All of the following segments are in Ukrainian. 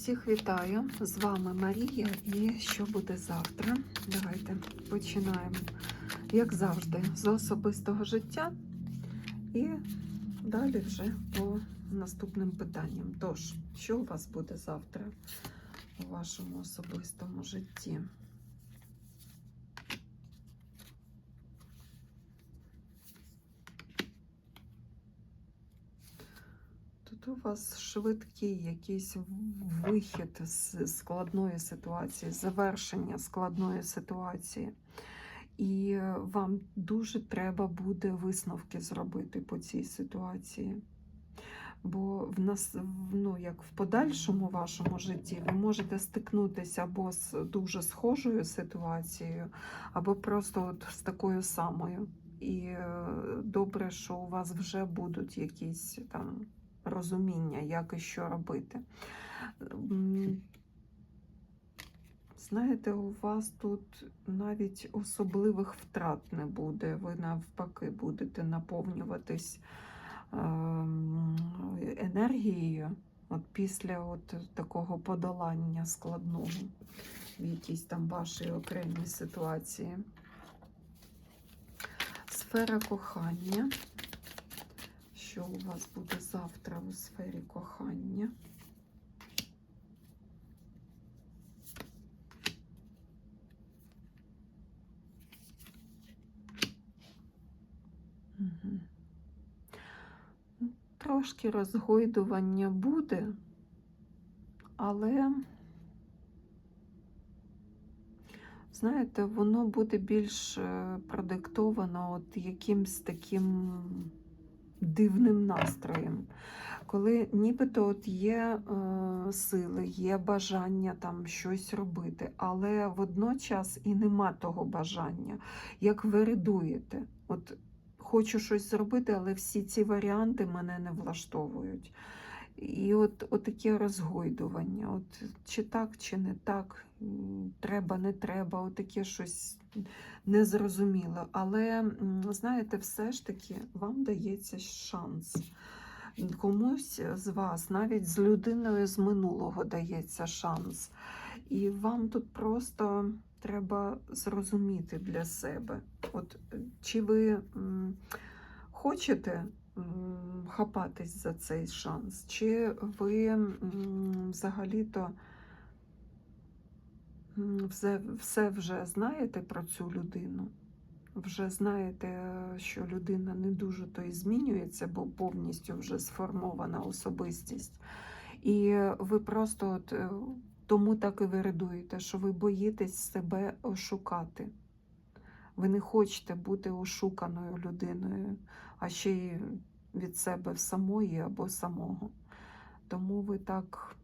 Всіх вітаю! З вами Марія. І що буде завтра? Давайте починаємо, як завжди, з особистого життя і далі вже по наступним питанням. Тож, що у вас буде завтра у вашому особистому житті? Тут у вас швидкий якийсь вихід з складної ситуації, завершення складної ситуації. І вам дуже треба буде висновки зробити по цій ситуації. Бо в нас, ну, як в подальшому вашому житті, ви можете стикнутися або з дуже схожою ситуацією, або просто от з такою самою. І е, добре, що у вас вже будуть якісь там розуміння, як і що робити. Знаєте, у вас тут навіть особливих втрат не буде. Ви навпаки будете наповнюватись ем, енергією от після от такого подолання складного в якійсь там вашій окремій ситуації. Сфера кохання. Що у вас буде завтра у сфері кохання? Угу. Трошки розгойдування буде, але, знаєте, воно буде більш е, продиктовано от якимсь таким дивним настроєм. Коли нібито от є е, сили, є бажання там щось робити, але водночас і нема того бажання, як ви ридуєте. От хочу щось зробити, але всі ці варіанти мене не влаштовують. І от, от таке розгойдування, от чи так, чи не так, треба, не треба, от таке щось незрозуміло. Але знаєте, все ж таки вам дається шанс. Комусь з вас, навіть з людиною з минулого дається шанс. І вам тут просто треба зрозуміти для себе, от чи ви хочете хапатись за цей шанс, чи ви взагалі-то все, все вже знаєте про цю людину? Вже знаєте, що людина не дуже то і змінюється, бо повністю вже сформована особистість. І ви просто от, е, тому так і виридуєте, що ви боїтесь себе ошукати. Ви не хочете бути ошуканою людиною, а ще й від себе самої або самого. Тому ви так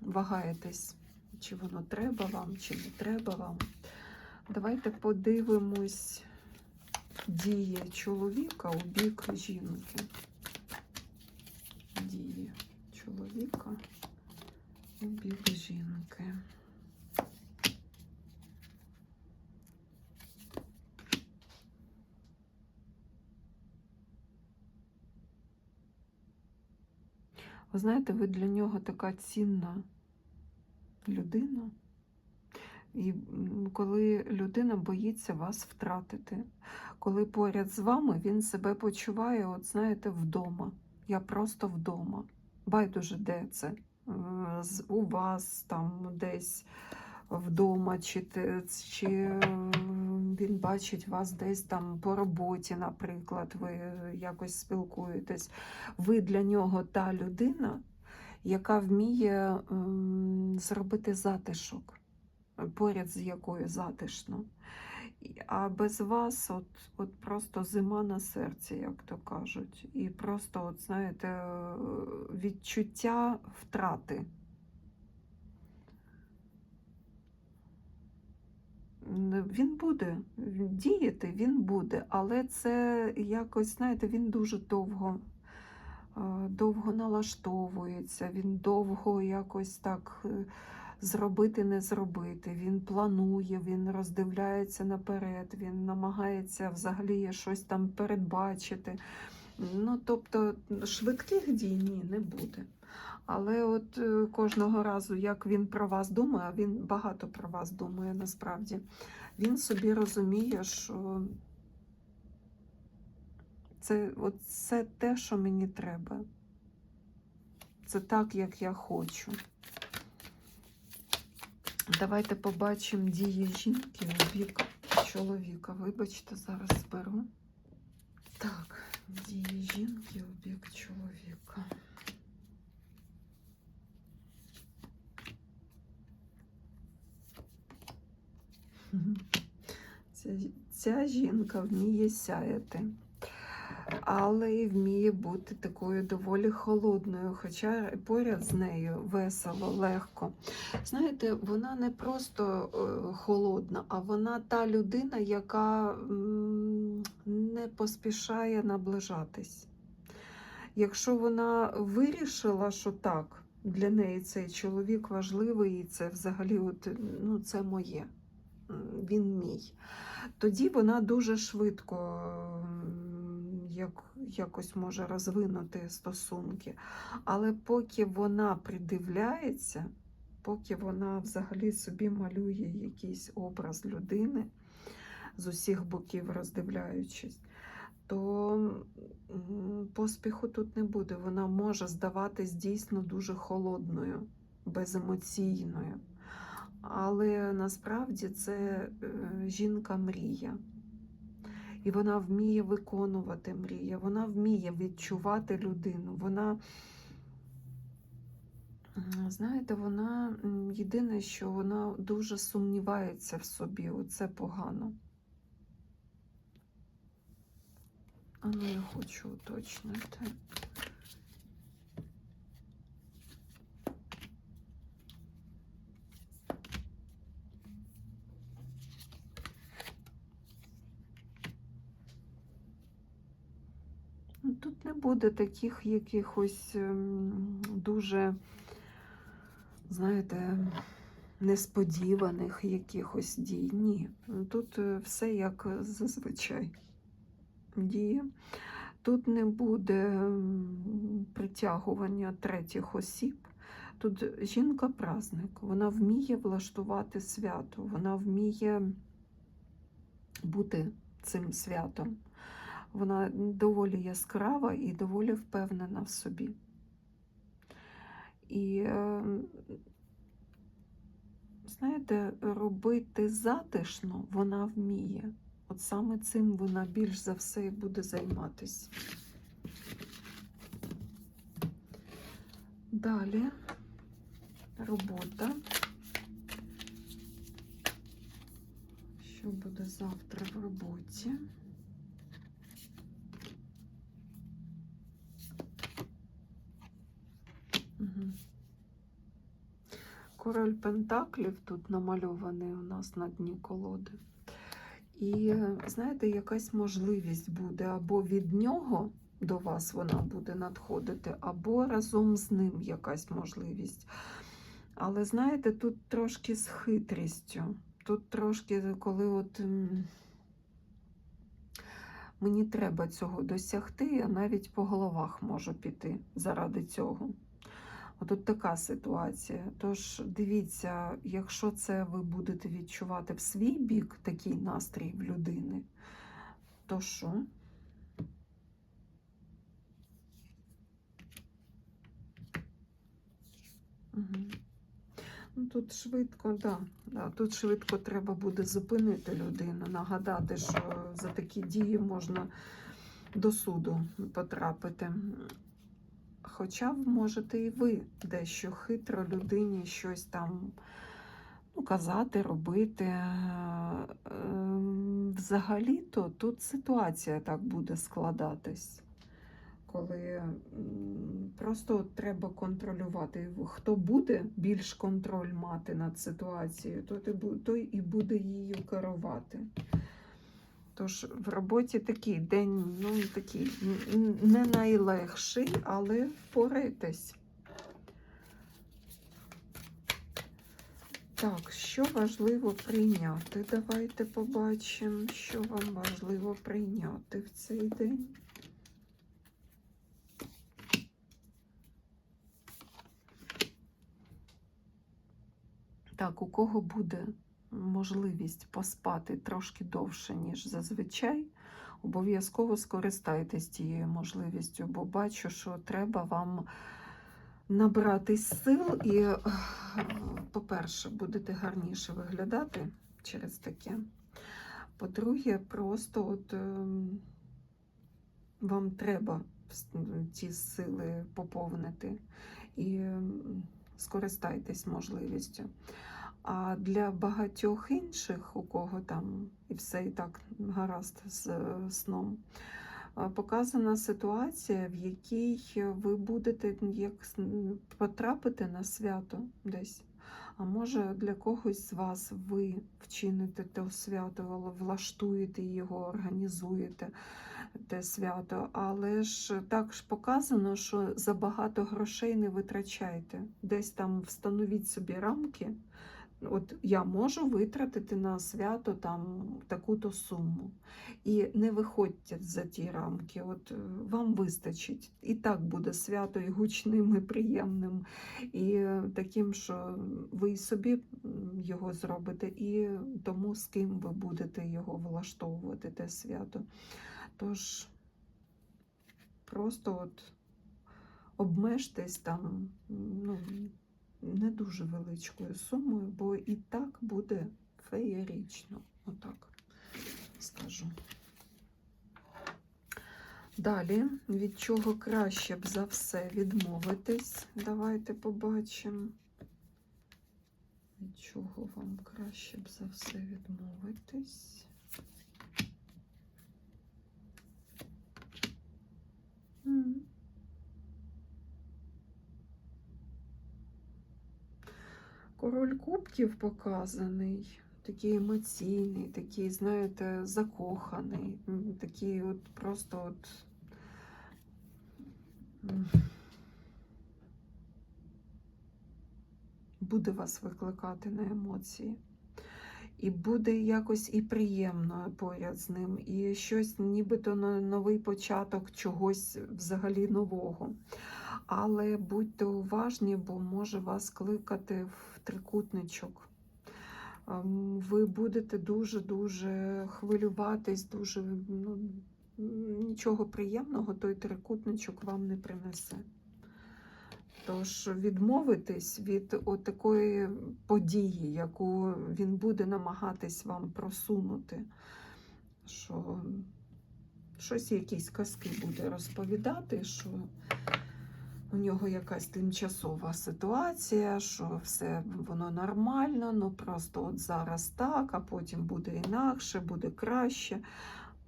вагаєтесь, чи воно треба вам, чи не треба вам. Давайте подивимось дії чоловіка у бік жінки. Дії чоловіка у бік жінки. Ви знаєте, ви для нього така цінна людина. І коли людина боїться вас втратити, коли поряд з вами він себе почуває, от знаєте, вдома. Я просто вдома. Байдуже, де це? Е, У вас там десь вдома, чи, чи е, він бачить вас десь там по роботі, наприклад, ви якось спілкуєтесь. Ви для нього та людина, яка вміє зробити затишок поряд з якою затишно. А без вас от, от просто зима на серці, як то кажуть. І просто, от, знаєте, е, відчуття втрати. Він буде діяти, він буде, але це якось, знаєте, він дуже довго, е, довго налаштовується, він довго якось так е, зробити, не зробити. Він планує, він роздивляється наперед, він намагається взагалі щось там передбачити. Ну, тобто, швидких дій ні, не буде. Але от е, кожного разу, як він про вас думає, а він багато про вас думає насправді, він собі розуміє, що це, от це те, що мені треба. Це так, як я хочу. Давайте побачимо дії жінки у бік чоловіка. Вибачте, зараз зберу. Так, дії жінки у бік чоловіка. Ця, ця жінка вміє сяяти, але і вміє бути такою доволі холодною, хоча поряд з нею весело, легко. Знаєте, вона не просто е, холодна, а вона та людина, яка не поспішає наближатись. Якщо вона вирішила, що так, для неї цей чоловік важливий, і це взагалі от, ну, це моє, він мій, тоді вона дуже швидко як, якось може розвинути стосунки. Але поки вона придивляється, поки вона взагалі собі малює якийсь образ людини, з усіх боків роздивляючись, то поспіху тут не буде. Вона може здаватись дійсно дуже холодною, беземоційною. Але насправді це е, жінка мрія. І вона вміє виконувати мрії, вона вміє відчувати людину. Вона, знаєте, вона єдине, що вона дуже сумнівається в собі. Оце погано. А ну, я хочу уточнити. Тут не буде таких якихось ем, дуже, знаєте, несподіваних якихось дій. Ні. Тут е, все як зазвичай діє. Тут не буде притягування третіх осіб. Тут жінка-праздник, вона вміє влаштувати свято, вона вміє бути цим святом. Вона доволі яскрава і доволі впевнена в собі. І, е, знаєте, робити затишно вона вміє. От саме цим вона більш за все і буде займатися. Далі робота. Що буде завтра в роботі? Угу. Король Пентаклів тут намальований у нас на дні колоди. І знаєте, якась можливість буде або від нього до вас вона буде надходити, або разом з ним якась можливість. Але знаєте, тут трошки з хитрістю. Тут трошки, коли от мені треба цього досягти, я навіть по головах можу піти заради цього. Отут така ситуація. Тож дивіться, якщо це ви будете відчувати в свій бік такий настрій в людини, то що? Ну, тут швидко, да, да, тут швидко треба буде зупинити людину, нагадати, що за такі дії можна до суду потрапити. Хоча можете і ви дещо хитро людині щось там ну, казати, робити. Е, Взагалі-то тут ситуація так буде складатись, коли просто треба контролювати. Хто буде більш контроль мати над ситуацією, то той і буде її керувати. Тож в роботі такий день, ну такий не найлегший, але впорайтесь. Так, що важливо прийняти? Давайте побачимо, що вам важливо прийняти в цей день. Так, у кого буде можливість поспати трошки довше, ніж зазвичай, обов'язково скористайтесь тією можливістю, бо бачу, що треба вам набратись сил і, е, по-перше, будете гарніше виглядати через таке. По-друге, просто от ем, вам треба ці сили поповнити і скористайтесь можливістю. А для багатьох інших, у кого там і все і так гаразд з е, сном, показана ситуація, в якій ви будете як потрапити на свято десь. А може для когось з вас ви вчините те свято, влаштуєте його, організуєте те свято, але ж так ж показано, що забагато грошей не витрачайте. Десь там встановіть собі рамки. От я можу витратити на свято там таку-то суму. І не виходьте за ті рамки. От е, вам вистачить. І так буде свято і гучним, і приємним, і таким, що ви і собі його зробите, і тому, з ким ви будете його влаштовувати, те свято. Тож просто от обмежтесь там ну, не дуже величкою сумою, бо і так буде феєрично. Отак скажу. Далі, від чого краще б за все відмовитись. Давайте побачимо. Від чого вам краще б за все відмовитись? Король кубків показаний, такий емоційний, такий, знаєте, закоханий, такий от просто от. Буде вас викликати на емоції. І буде якось і приємно поряд з ним, і щось нібито новий початок чогось взагалі нового. Але будьте уважні, бо може вас кликати в трикутничок. Ем, Ви будете дуже-дуже хвилюватись, дуже ну, нічого приємного той трикутничок вам не принесе. Тож відмовитись від такої події, яку він буде намагатись вам просунути, що щось якісь казки буде розповідати, що у нього якась тимчасова ситуація, що все воно нормально, ну просто от зараз так, а потім буде інакше, буде краще.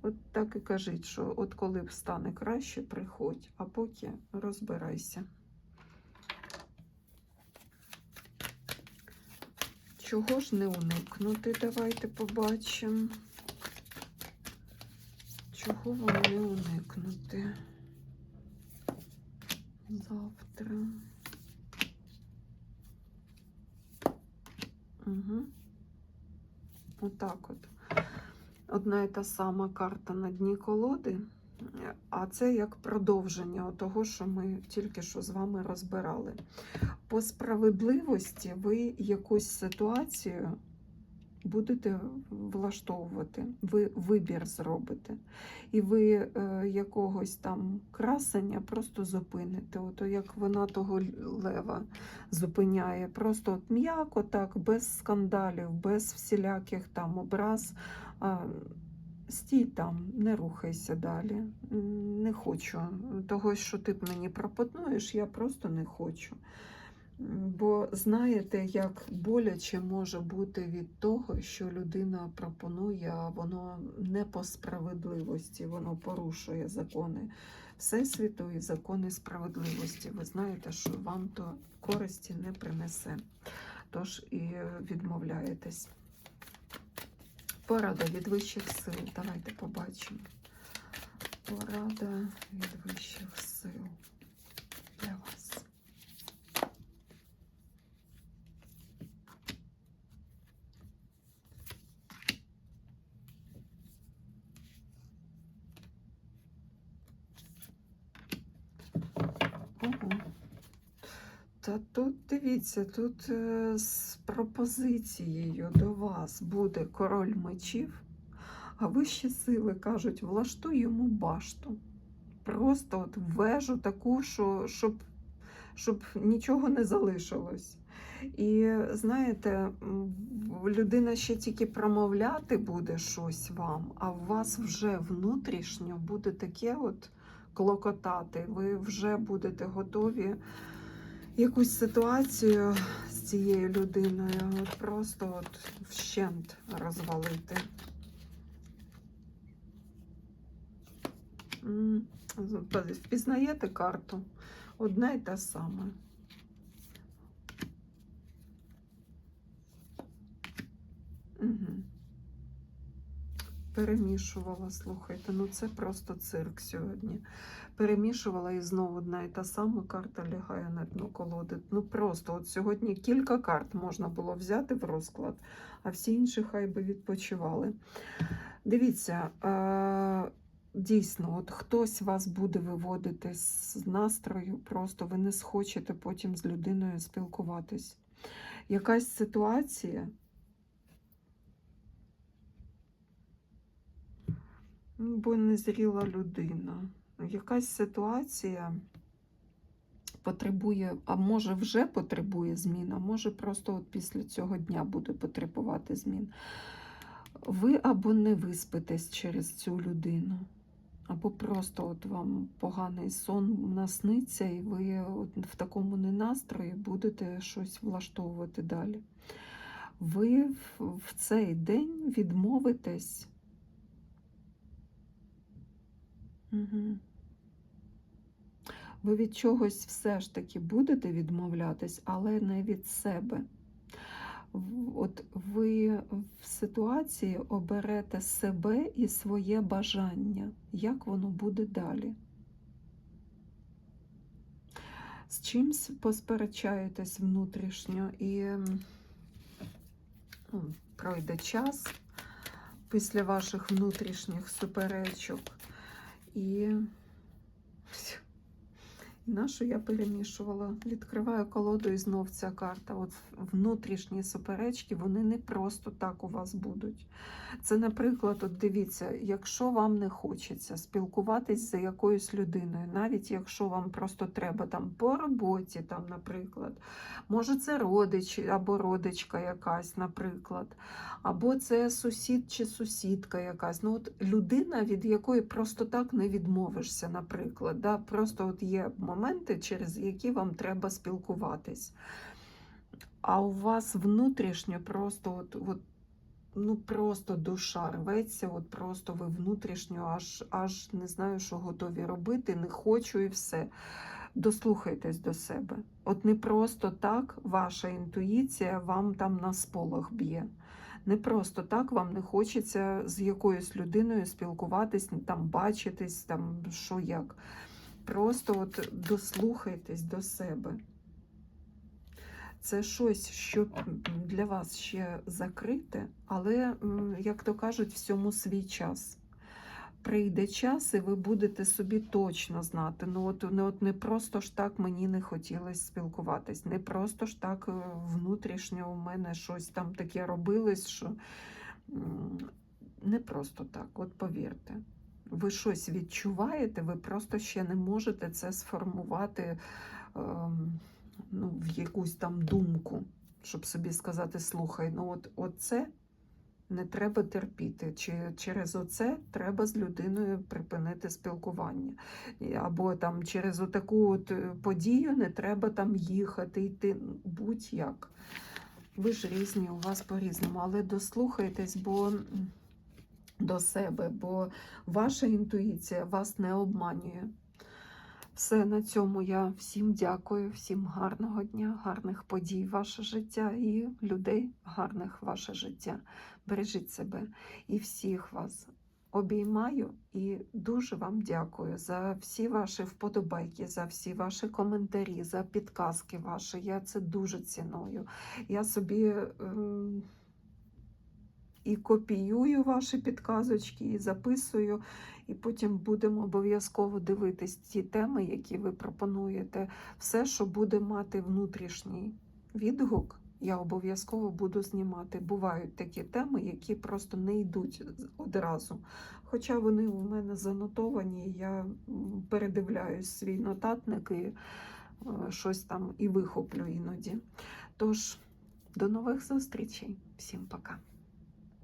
От так і кажіть, що от коли стане краще, приходь, а поки розбирайся. Чого ж не уникнути? Давайте побачимо. Чого вам не уникнути? Завтра. Угу. Отак от. Одна і та сама карта на дні колоди, а це як продовження того, що ми тільки що з вами розбирали. По справедливості ви якусь ситуацію будете влаштовувати, ви вибір зробите. І ви е, якогось там красення просто зупините. Ото як вона того лева зупиняє. Просто от м'яко так, без скандалів, без всіляких там образ. Стій там, не рухайся далі. Не хочу того, що ти мені пропонуєш, я просто не хочу. Бо знаєте, як боляче може бути від того, що людина пропонує, а воно не по справедливості, воно порушує закони Всесвіту і закони справедливості. Ви знаєте, що вам то користі не принесе. Тож і відмовляєтесь. Порада від вищих сил. Давайте побачимо. Порада від вищих сил для вас. Та тут дивіться, тут е, з пропозицією до вас буде король мечів, а вищі сили кажуть, влаштуй йому башту. Просто от вежу таку, що, щоб, щоб нічого не залишилось. І знаєте, людина ще тільки промовляти буде щось вам, а у вас вже внутрішньо буде таке от клокотати. Ви вже будете готові якусь ситуацію з цією людиною от просто от вщент розвалити. Впізнаєте карту? Одне й те саме. Угу. Перемішувала, слухайте, ну це просто цирк сьогодні. Перемішувала і знову одна і та сама карта лягає на дно колоди. Ну просто от сьогодні кілька карт можна було взяти в розклад, а всі інші хай би відпочивали. Дивіться, е- дійсно, от хтось вас буде виводити з настрою, просто ви не схочете потім з людиною спілкуватись. Якась ситуація. Бо незріла людина. Якась ситуація потребує, а може вже потребує змін, а може просто от після цього дня буде потребувати змін. Ви або не виспитесь через цю людину, або просто от вам поганий сон насниться, і ви от в такому ненастрої будете щось влаштовувати далі. Ви в- цей день відмовитесь. Ви від чогось все ж таки будете відмовлятись, але не від себе. От ви в ситуації оберете себе і своє бажання, як воно буде далі. З чимсь посперечаєтесь внутрішньо і ну, пройде час після ваших внутрішніх суперечок. І нашу я перемішувала. Відкриваю колоду і знов ця карта. От внутрішні суперечки, вони не просто так у вас будуть. Це, наприклад, от дивіться, якщо вам не хочеться спілкуватись з якоюсь людиною, навіть якщо вам просто треба там по роботі, там, наприклад, може це родич або родичка якась, наприклад, або це сусід чи сусідка якась. Ну, от людина, від якої просто так не відмовишся, наприклад. Да? Просто от є моменти, через які вам треба спілкуватись. А у вас внутрішньо просто от, от, ну просто душа рветься, от просто ви внутрішньо аж, аж не знаю, що готові робити, не хочу і все. Дослухайтесь до себе. От не просто так ваша інтуїція вам там на сполох б'є. Не просто так вам не хочеться з якоюсь людиною спілкуватись, там бачитись, там що як. Просто от дослухайтесь до себе. Це щось, що для вас ще закрите, але, як то кажуть, всьому свій час. Прийде час, і ви будете собі точно знати. Ну, от, не, от не просто ж так мені не хотілося спілкуватись, не просто ж так е, внутрішньо у мене щось там таке робилось, що не просто так, от повірте. Ви щось відчуваєте, ви просто ще не можете це сформувати ем, ну, в якусь там думку, щоб собі сказати, слухай, ну от оце не треба терпіти, чи через оце треба з людиною припинити спілкування. Або там через отаку от е, подію не треба там їхати, йти, будь-як. Ви ж різні, у вас по-різному, але дослухайтесь, бо до себе, бо ваша інтуїція вас не обманює. Все на цьому я всім дякую, всім гарного дня, гарних подій ваше життя і людей гарних ваше життя. Бережіть себе і всіх вас обіймаю і дуже вам дякую за всі ваші вподобайки, за всі ваші коментарі, за підказки ваші. Я це дуже ціную. Я собі ем, і копіюю ваші підказочки, і записую, і потім будемо обов'язково дивитись ті теми, які ви пропонуєте. Все, що буде мати внутрішній відгук, я обов'язково буду знімати. Бувають такі теми, які просто не йдуть одразу. Хоча вони у мене занотовані, я передивляюсь свій нотатник і е, щось там і вихоплю іноді. Тож, до нових зустрічей. Всім пока.